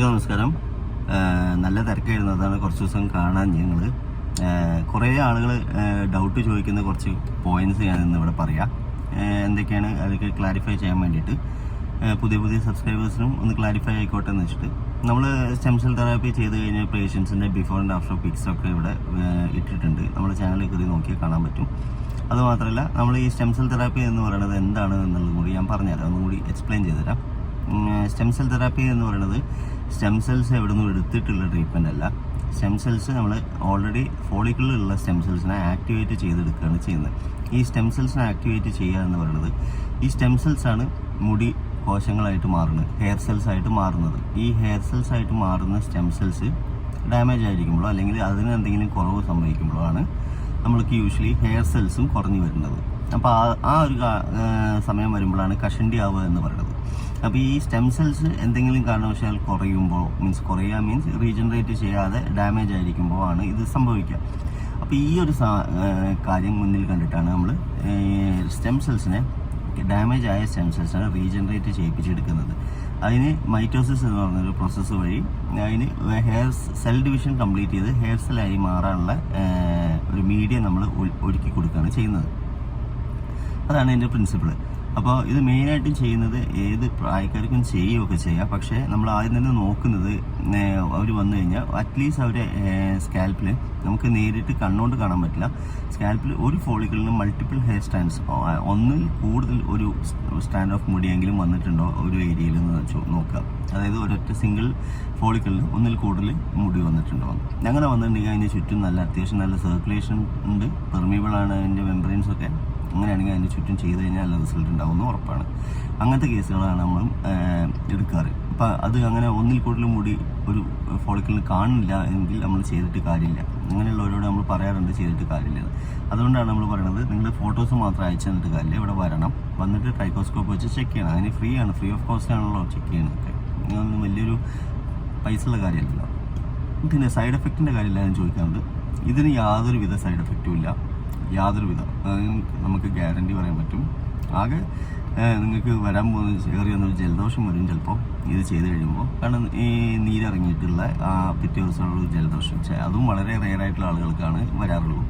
നമസ്കാരം. നല്ല തിരക്കായിരുന്നു അതാണ് കുറച്ച് ദിവസം കാണാൻ ഞങ്ങൾ കുറേ ആളുകൾ ഡൗട്ട് ചോദിക്കുന്ന കുറച്ച് പോയിന്റ്സ് ഞാൻ ഇന്ന് ഇവിടെ പറയാം. എന്തൊക്കെയാണ് അതൊക്കെ ക്ലാരിഫൈ ചെയ്യാൻ വേണ്ടിയിട്ട്. പുതിയ പുതിയ സബ്സ്ക്രൈബേഴ്സിനും ഒന്ന് ക്ലാരിഫൈ ആയിക്കോട്ടെ എന്ന് വെച്ചിട്ട്. നമ്മൾ സ്റ്റെം സെൽ തെറാപ്പി ചെയ്ത് കഴിഞ്ഞ പേഷ്യൻസിന്റെ ബിഫോർ ആൻഡ് ആഫ്റ്റർ പിക്സ് ഒക്കെ ഇവിടെ ഇട്ടിട്ടുണ്ട്. നമ്മുടെ ചാനലിൽ കയറി നോക്കിയാൽ കാണാൻ പറ്റും. അതുമാത്രമല്ല നമ്മൾ ഈ സ്റ്റെം സെൽ തെറാപ്പി എന്ന് പറയുന്നത് എന്താണ് എന്നുള്ളതും കൂടി ഞാൻ പറഞ്ഞുതരാം. ഒന്നും കൂടി എക്സ്പ്ലെയിൻ ചെയ്തുതരാം. സ്റ്റെം സെൽ തെറാപ്പി എന്ന് പറയുന്നത് സ്റ്റെം സെൽസ് എവിടെ നിന്നും എടുത്തിട്ടുള്ള ട്രീറ്റ്മെന്റ് അല്ല. സ്റ്റെം സെൽസ് നമ്മൾ ഓൾറെഡി ഫോളിക്കിളിലുള്ള സ്റ്റെം സെൽസിനെ ആക്ടിവേറ്റ് ചെയ്തെടുക്കുകയാണ് ചെയ്യുന്നത്. ഈ സ്റ്റെം സെൽസിനെ ആക്ടിവേറ്റ് ചെയ്യുക എന്ന് പറയുന്നത് ഈ സ്റ്റെം സെൽസാണ് മുടി കോശങ്ങളായിട്ട് മാറുന്നത് ഹെയർ സെൽസ് ആയിട്ട് മാറുന്നത്. ഈ ഹെയർ സെൽസ് ആയിട്ട് മാറുന്ന സ്റ്റെം സെൽസ് ഡാമേജ് ആയിരിക്കുമ്പോഴോ അല്ലെങ്കിൽ അതിന് എന്തെങ്കിലും കുറവ് സംഭവിക്കുമ്പോഴോ ആണ് നമ്മൾക്ക് യൂഷ്വലി ഹെയർ സെൽസും കുറഞ്ഞു വരുന്നത്. അപ്പോൾ ആ ആ ഒരു സമയം വരുമ്പോഴാണ് കഷണ്ടി ആവുക എന്ന് പറയുന്നത്. അപ്പോൾ ഈ സ്റ്റെം സെൽസ് എന്തെങ്കിലും കാരണവശാൽ കുറയുമ്പോൾ മീൻസ് കുറയുക മീൻസ് റീജനറേറ്റ് ചെയ്യാതെ ഡാമേജ് ആയിരിക്കുമ്പോൾ ആണ് ഇത് സംഭവിക്കുക. അപ്പോൾ ഈ ഒരു കാര്യം മുന്നിൽ കണ്ടിട്ടാണ് നമ്മൾ സ്റ്റെം സെൽസിനെ ഡാമേജ് ആയ സ്റ്റെം സെൽസിനെ റീജനറേറ്റ് ചെയ്യിപ്പിച്ചെടുക്കുന്നത്. അതിന് മൈറ്റോസിസ് എന്ന് പറഞ്ഞൊരു പ്രോസസ്സ് വഴി അതിന് ഹെയർ സെൽ ഡിവിഷൻ കംപ്ലീറ്റ് ചെയ്ത് ഹെയർ സെല്ലായി മാറാനുള്ള ഒരു മീഡിയം നമ്മൾ ഒരുക്കി കൊടുക്കുകയാണ് ചെയ്യുന്നത്. അതാണ് എന്റെ പ്രിൻസിപ്പിൾ അപ്പോൾ ഇത് മെയിനായിട്ടും ചെയ്യുന്നത് ഏത് പ്രായക്കാർക്കും ചെയ്യുകയൊക്കെ ചെയ്യാം. പക്ഷേ നമ്മൾ ആദ്യം തന്നെ നോക്കുന്നത് അവർ വന്നു കഴിഞ്ഞാൽ അറ്റ്ലീസ്റ്റ് അവരെ സ്കാൽപ്പിൽ നമുക്ക് നേരിട്ട് കണ്ണുകൊണ്ട് കാണാൻ പറ്റില്ല. സ്കാൽപ്പിൽ ഒരു ഫോളിക്കിളിന് മൾട്ടിപ്പിൾ ഹെയർ സ്റ്റാൻഡ്സ് ഒന്നിൽ കൂടുതൽ ഒരു സ്റ്റാൻഡ് ഓഫ് മുടിയെങ്കിലും വന്നിട്ടുണ്ടോ ഒരു ഏരിയയിൽ എന്ന് വെച്ചു നോക്കുക. അതായത് ഒരൊറ്റ സിംഗിൾ ഫോളിക്കിളിൽ ഒന്നിൽ കൂടുതൽ മുടി വന്നിട്ടുണ്ടോ. അങ്ങനെ വന്നിട്ടുണ്ടെങ്കിൽ അതിന്റെ ചുറ്റും നല്ല അത്യാവശ്യം നല്ല സർക്കുലേഷൻ ഉണ്ട്. പെർമിബിൾ ആണ് അതിന്റെ മെമ്പറൈൻസ് ഒക്കെ. അങ്ങനെയാണെങ്കിൽ അതിന് ചുറ്റും ചെയ്ത് കഴിഞ്ഞാൽ നല്ല റിസൾട്ട് ഉണ്ടാവുമെന്ന് ഉറപ്പാണ്. അങ്ങനത്തെ കേസുകളാണ് നമ്മൾ എടുക്കാറ്. അപ്പം അത് അങ്ങനെ ഒന്നിൽ കൂടുതൽ മുടി ഒരു ഫോളിക്കിളിൽ കാണില്ല എങ്കിൽ നമ്മൾ ചെയ്തിട്ട് കാര്യമില്ല. അങ്ങനെയുള്ളവരോട് നമ്മൾ പറയാറുണ്ട് ചെയ്തിട്ട് കാര്യമില്ല അതുകൊണ്ടാണ് നമ്മൾ പറയുന്നത് നിങ്ങൾ ഫോട്ടോസ് മാത്രം അയച്ചു തന്നിട്ട് കാര്യമില്ല ഇവിടെ വരണം. വന്നിട്ട് ട്രൈക്കോസ്കോപ്പ് വെച്ച് ചെക്ക് ചെയ്യണം. അതിന് ഫ്രീ ആണ് ഫ്രീ ഓഫ് കോസ്റ്റ് ആണല്ലോ ചെക്ക് ചെയ്യുന്നതൊക്കെ. ഇതൊന്നും വലിയൊരു പൈസ ഉള്ള കാര്യമല്ലല്ലോ. പിന്നെ സൈഡ് എഫക്റ്റിന്റെ കാര്യമില്ല ഞാൻ ചോദിക്കാറുണ്ട്. ഇതിന് യാതൊരുവിധ സൈഡ് എഫക്റ്റും ഇല്ല. യാതൊരുവിധ നമുക്ക് ഗ്യാരണ്ടി പറയാൻ പറ്റും. ആകെ നിങ്ങൾക്ക് വരാൻ പോകുന്ന ചെറിയ ഒരു ജലദോഷം വരും ചിലപ്പോൾ. ഇത് ചെയ്ത് കഴിയുമ്പോൾ. കാരണം ഈ നീരിറങ്ങിയിട്ടുള്ള ആ പിറ്റേ ദിവസമുള്ള ജലദോഷം. അതും വളരെ റെയർ ആയിട്ടുള്ള ആളുകൾക്കാണ് വരാറുള്ളൂ.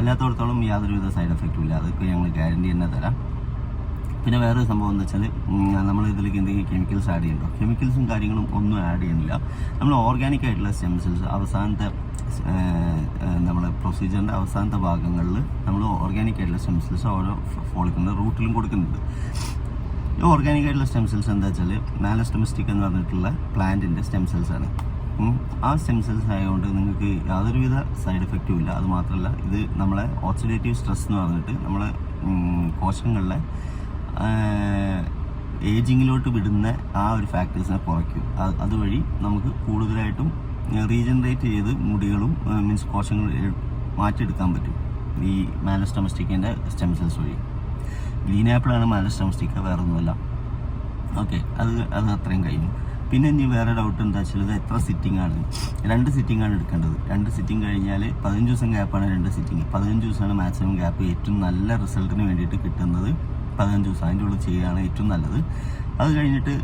അല്ലാത്തടത്തോളം യാതൊരുവിധ സൈഡ് എഫക്റ്റും ഇല്ല. അതൊക്കെ ഞങ്ങൾ ഗ്യാരണ്ടി തന്നെ തരാം. പിന്നെ വേറെ സംഭവം എന്ന് വെച്ചാൽ നമ്മൾ ഇതിലേക്ക് എന്തെങ്കിലും കെമിക്കൽസ് ആഡ് ചെയ്യുന്നുണ്ടോ കെമിക്കൽസും കാര്യങ്ങളും ഒന്നും ആഡ് ചെയ്യുന്നില്ല. നമ്മൾ ഓർഗാനിക് ആയിട്ടുള്ള സ്റ്റെം സെൽസ് അവസാനത്തെ നമ്മളെ പ്രൊസീജിയറിന്റെ അവസാനത്തെ ഭാഗങ്ങളിൽ നമ്മൾ ഓർഗാനിക് ആയിട്ടുള്ള സ്റ്റെം സെൽസ് ഓരോ ഫോളിക്കുന്ന റൂട്ടിലും കൊടുക്കുന്നുണ്ട്. ഈ ഓർഗാനിക് ആയിട്ടുള്ള സ്റ്റെം സെൽസ് എന്താ വെച്ചാൽ മാലസ്റ്റമിസ്റ്റിക് എന്ന് പറഞ്ഞിട്ടുള്ള പ്ലാന്റിന്റെ സ്റ്റെം സെൽസ് ആണ്. ആ സ്റ്റെം സെൽസ് ആയതുകൊണ്ട് നിങ്ങൾക്ക് യാതൊരുവിധ സൈഡ് എഫക്റ്റും ഇല്ല. അത് മാത്രമല്ല ഇത് നമ്മളെ ഓക്സിഡേറ്റീവ് സ്ട്രെസ് എന്ന് പറഞ്ഞിട്ട് നമ്മളെ കോശങ്ങളിലെ ഏജിങ്ങിലോട്ട് വിടുന്ന ആ ഒരു ഫാക്ടേഴ്സിനെ കുറയ്ക്കും. അതുവഴി നമുക്ക് കൂടുതലായിട്ടും റീജനറേറ്റ് ചെയ്ത് മുടികളും മീൻസ് കോശങ്ങൾ മാറ്റിയെടുക്കാൻ പറ്റും. ഈ മാലസ്റ്റമസ്റ്റിക്കിന്റെ സ്റ്റെം സെൽസ് വഴി. ഗ്രീൻ ആപ്പിളാണ് മാലസ്റ്റമസ്റ്റിക്ക് വേറെ ഒന്നുമല്ല ഓക്കെ അത് അത് അത്രയും കഴിഞ്ഞു. പിന്നെ ഇനി വേറെ ഡൗട്ട് എന്താ വെച്ചാൽ ഇത് എത്ര സിറ്റിംഗ് ആണ്? രണ്ട് സിറ്റിംഗ് ആണ് എടുക്കേണ്ടത്. രണ്ട് സിറ്റിംഗ് കഴിഞ്ഞാൽ പതിനഞ്ച് ദിവസം ഗ്യാപ്പാണ് രണ്ട് സിറ്റിംഗ് പതിനഞ്ച് ദിവസമാണ് മാക്സിമം ഗ്യാപ്പ് ഏറ്റവും നല്ല റിസൾട്ടിന് വേണ്ടിയിട്ട് കിട്ടുന്നത് പതിനഞ്ച് ദിവസം. അതിന്റെ ഉള്ളിൽ ചെയ്യുകയാണ് ഏറ്റവും നല്ലത്. അത് കഴിഞ്ഞിട്ട്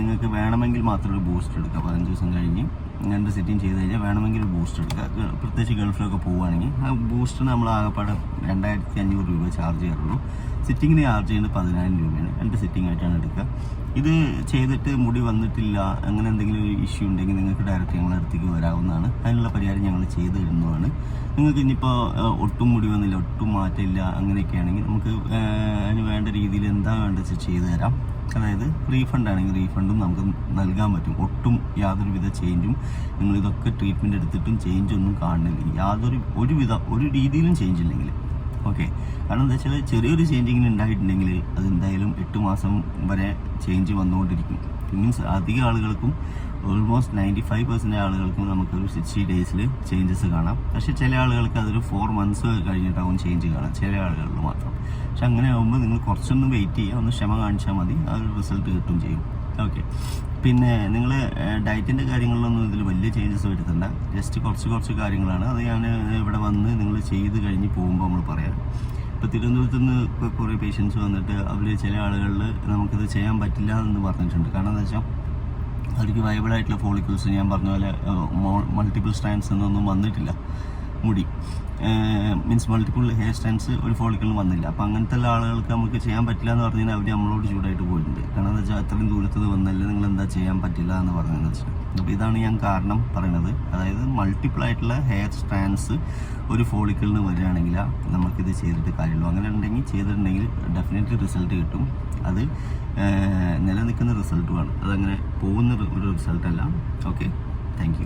നിങ്ങൾക്ക് വേണമെങ്കിൽ മാത്രമേ ഒരു ബൂസ്റ്റ് എടുക്കുക പതിനഞ്ച് ദിവസം കഴിഞ്ഞ്. രണ്ട് സെറ്റിങ് ചെയ്ത് കഴിഞ്ഞാൽ വേണമെങ്കിൽ ബൂസ്റ്റ് എടുക്കുക പ്രത്യേകിച്ച് ഗൾഫിലൊക്കെ പോവുകയാണെങ്കിൽ ആ ബൂസ്റ്ററിന് നമ്മൾ ആകെപ്പാടെ രണ്ടായിരത്തി അഞ്ഞൂറ് രൂപ ചാർജ് ചെയ്യാറുള്ളൂ. സിറ്റിങ്ങിന് ചാർജ് ചെയ്യുന്നത് പതിനായിരം രൂപയാണ്. രണ്ട് സിറ്റിംഗ് ആയിട്ടാണ് എടുക്കുക. ഇത് ചെയ്തിട്ട് മുടി വന്നിട്ടില്ല അങ്ങനെ എന്തെങ്കിലും ഒരു ഇഷ്യൂ ഉണ്ടെങ്കിൽ നിങ്ങൾക്ക് ഡയറക്റ്റ് ഞങ്ങളുടെ അടുത്തേക്ക് വരാവുന്നതാണ്. അതിനുള്ള പരിഹാരം ഞങ്ങൾ ചെയ്തു തരുന്നതാണ്. നിങ്ങൾക്ക് ഇനിയിപ്പോൾ ഒട്ടും മുടി വന്നില്ല ഒട്ടും മാറ്റമില്ല അങ്ങനെയൊക്കെയാണെങ്കിൽ നമുക്ക് ആ, അതിന് വേണ്ട രീതിയിൽ എന്താ വേണ്ടത് വെച്ചാൽ ചെയ്തു തരാം. അതായത് റീഫണ്ട് ആണെങ്കിൽ റീഫണ്ടും നമുക്ക് നൽകാൻ പറ്റും. ഒട്ടും യാതൊരുവിധ ചേഞ്ചും നിങ്ങൾ ഇതൊക്കെ ട്രീറ്റ്മെന്റ് എടുത്തിട്ടും ചേഞ്ച് ഒന്നും കാണുന്നില്ല. യാതൊരു ഒരുവിധ ഒരു രീതിയിലും ചേഞ്ച് ഇല്ലെങ്കിൽ ഓക്കെ. കാരണം എന്താ വെച്ചാൽ ചെറിയൊരു ചേഞ്ചിങ് ഉണ്ടായിട്ടുണ്ടെങ്കിൽ അത് എന്തായാലും എട്ട് മാസം വരെ ചേഞ്ച് വന്നുകൊണ്ടിരിക്കും. മീൻസ് അധിക ആളുകൾക്കും ഓൾമോസ്റ്റ് നയന്റി ഫൈവ് പെർസെന്റ് ആളുകൾക്കും നമുക്കൊരു സിക്സ്റ്റി ഡേയ്സിൽ ചേഞ്ചസ് കാണാം. പക്ഷേ ചില ആളുകൾക്ക് അതൊരു ഫോർ മന്ത്സ് കഴിഞ്ഞിട്ടാവും ചേഞ്ച് കാണാം. ചില ആളുകളിൽ മാത്രം. പക്ഷെ അങ്ങനെ ആകുമ്പോൾ നിങ്ങൾ കുറച്ചൊന്ന് വെയിറ്റ് ചെയ്യുക. ഒന്ന് ക്ഷമ കാണിച്ചാൽ മതി. ആ റിസൾട്ട് കിട്ടും ചെയ്യും. ഓക്കെ. പിന്നെ നിങ്ങൾ ഡയറ്റിന്റെ കാര്യങ്ങളിലൊന്നും ഇതിൽ വലിയ ചേഞ്ചസ് വരുത്തണ്ട. ജസ്റ്റ് കുറച്ച് കുറച്ച് കാര്യങ്ങളാണ്. അത് ഞാൻ ഇവിടെ വന്ന് നിങ്ങൾ ചെയ്ത് കഴിഞ്ഞ് പോകുമ്പോൾ ഇപ്പോൾ തിരുവനന്തപുരത്ത് നിന്ന് ഇപ്പോൾ കുറേ പേഷ്യൻസ് വന്നിട്ട് അവർ ചില ആളുകളിൽ നമുക്കിത് ചെയ്യാൻ പറ്റില്ല എന്ന് പറഞ്ഞിട്ടുണ്ട്. കാരണം എന്താ വെച്ചാൽ അവർക്ക് വയബിൾ ആയിട്ടുള്ള ഫോളിക്കിൾസ് ഞാൻ പറഞ്ഞ പോലെ മൾട്ടിപ്പിൾ സ്റ്റാൻഡ്സ് എന്നൊന്നും വന്നിട്ടില്ല. മുടി മീൻസ് മൾട്ടിപ്പിൾ ഹെയർ സ്റ്റാൻഡ്സ് ഒരു ഫോളിക്കിളിന് വന്നില്ല. അപ്പം അങ്ങനത്തെ ഉള്ള ആളുകൾക്ക് നമുക്ക് ചെയ്യാൻ പറ്റില്ല എന്ന് പറഞ്ഞാൽ അവർ നമ്മളോട് ചൂടായിട്ട് പോയിട്ടുണ്ട്. കാരണം എന്താ വെച്ചാൽ അത്രയും ദൂരത്ത് വന്നല്ലേ നിങ്ങൾ എന്താ ചെയ്യാൻ പറ്റില്ല എന്ന് പറഞ്ഞതെന്ന് വെച്ചാൽ അപ്പോൾ ഇതാണ് ഞാൻ കാരണം പറയുന്നത് അതായത് മൾട്ടിപ്പിൾ ആയിട്ടുള്ള ഹെയർ സ്ട്രാൻസ് ഒരു ഫോളിക്കിളിന് വരികയാണെങ്കിൽ നമുക്കിത് ചെയ്തിട്ട് കാര്യമുള്ളൂ അങ്ങനെ ഉണ്ടെങ്കിൽ ചെയ്തിട്ടുണ്ടെങ്കിൽ ഡെഫിനറ്റ്ലി റിസൾട്ട് കിട്ടും. അത് നിലനിൽക്കുന്ന റിസൾട്ടുമാണ് അതങ്ങനെ പോകുന്ന ഒരു റിസൾട്ടല്ല ഓക്കെ താങ്ക്